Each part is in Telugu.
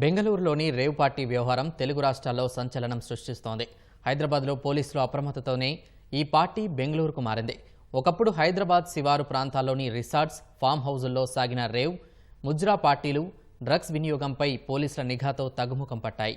బెంగళూరులోని రేవ్ పార్టీ వ్యవహారం తెలుగు రాష్ట్రాల్లో సంచలనం సృష్టిస్తోంది. హైదరాబాద్లో పోలీసులు అప్రమత్తతోనే ఈ పార్టీ బెంగళూరుకు మారింది. ఒకప్పుడు హైదరాబాద్ శివారు ప్రాంతాల్లోని రిసార్ట్స్ ఫామ్ హౌజుల్లో సాగిన రేవ్ ముజ్రా పార్టీలు డ్రగ్స్ వినియోగంపై పోలీసుల నిఘాతో తగ్గుముఖం పట్టాయి.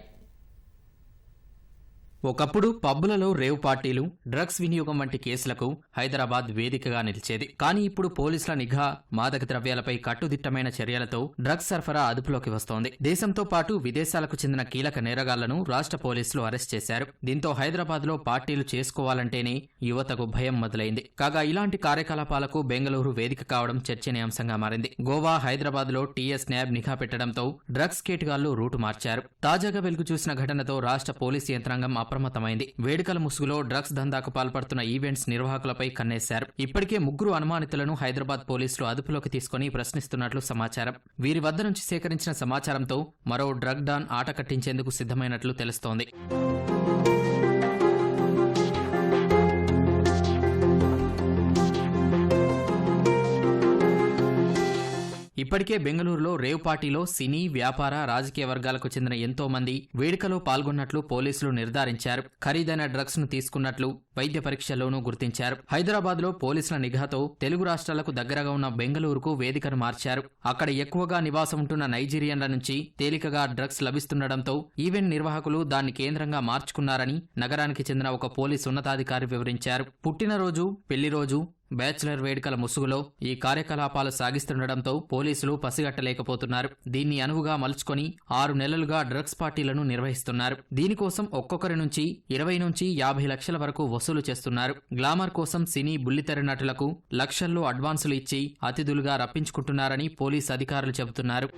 ఒకప్పుడు పబ్బులలో రేవ్ పార్టీలు డ్రగ్స్ వినియోగం వంటి కేసులకు హైదరాబాద్ వేదికగా నిలిచేది. కానీ ఇప్పుడు పోలీసుల నిఘా మాదక ద్రవ్యాలపై కట్టుదిట్టమైన చర్యలతో డ్రగ్స్ సరఫరా అదుపులోకి వస్తోంది. దేశంతో పాటు విదేశాలకు చెందిన కీలక నేరగాళ్ళను రాష్ట్ర పోలీసులు అరెస్ట్ చేశారు. దీంతో హైదరాబాద్లో పార్టీలు చేసుకోవాలంటేనే యువతకు భయం మొదలైంది. కాగా ఇలాంటి కార్యకలాపాలకు బెంగళూరు వేదిక కావడం చర్చనీయాంశంగా మారింది. గోవా హైదరాబాద్లో టీఎస్ న్యాబ్ నిఘా పెట్టడంతో డ్రగ్స్ కేటుగాళ్ళు రూటు మార్చారు. తాజాగా వెలుగు చూసిన ఘటనతో రాష్ట్ర పోలీసు యంత్రాంగం అప్రమత్తమైంది. వేడుకల ముసుగులో డ్రగ్స్ దందాకు పాల్పడుతున్న ఈవెంట్స్ నిర్వాహకులపై కన్నేశారు. ఇప్పటికే ముగ్గురు అనుమానితులను హైదరాబాద్ పోలీసులు అదుపులోకి తీసుకుని ప్రశ్నిస్తున్నట్లు సమాచారం. వీరి వద్ద నుంచి సేకరించిన సమాచారంతో మరో డ్రగ్ డాన్ ఆట కట్టించేందుకు సిద్ధమైనట్లు తెలుస్తోంది. ఇప్పటికే బెంగళూరులో రేవ్ పార్టీలో సినీ వ్యాపార రాజకీయ వర్గాలకు చెందిన ఎంతో మంది వేడుకలో పాల్గొన్నట్లు పోలీసులు నిర్ధారించారు. ఖరీదైన డ్రగ్స్ను తీసుకున్నట్లు వైద్య పరీక్షల్లోనూ గుర్తించారు. హైదరాబాద్లో పోలీసుల నిఘాతో తెలుగు రాష్ట్రాలకు దగ్గరగా ఉన్న బెంగళూరుకు వేదికను మార్చారు. అక్కడ ఎక్కువగా నివాసం ఉంటున్న నైజీరియన్ల నుంచి తేలికగా డ్రగ్స్ లభిస్తుండటంతో ఈవెంట్ నిర్వాహకులు దాన్ని కేంద్రంగా మార్చుకున్నారని నగరానికి చెందిన ఒక పోలీసు ఉన్నతాధికారి వివరించారు. పుట్టినరోజు పెళ్ళి రోజు బ్యాచిలర్ వేడుకల ముసుగులో ఈ కార్యకలాపాలు సాగిస్తుండటంతో పోలీసులు పసిగట్టలేకపోతున్నారు. దీన్ని అనువుగా మలుచుకొని ఆరు నెలలుగా డ్రగ్స్ పార్టీలను నిర్వహిస్తున్నారు. దీనికోసం ఒక్కొక్కరి నుంచి ఇరవై నుంచి యాభై లక్షల వరకు వసూలు చేస్తున్నారు. గ్లామర్ కోసం సినీ బుల్లితెర నటులకు లక్షల్లో అడ్వాన్సులు ఇచ్చి అతిథులుగా రప్పించుకుంటున్నారని పోలీస్ అధికారులు చెబుతున్నారు.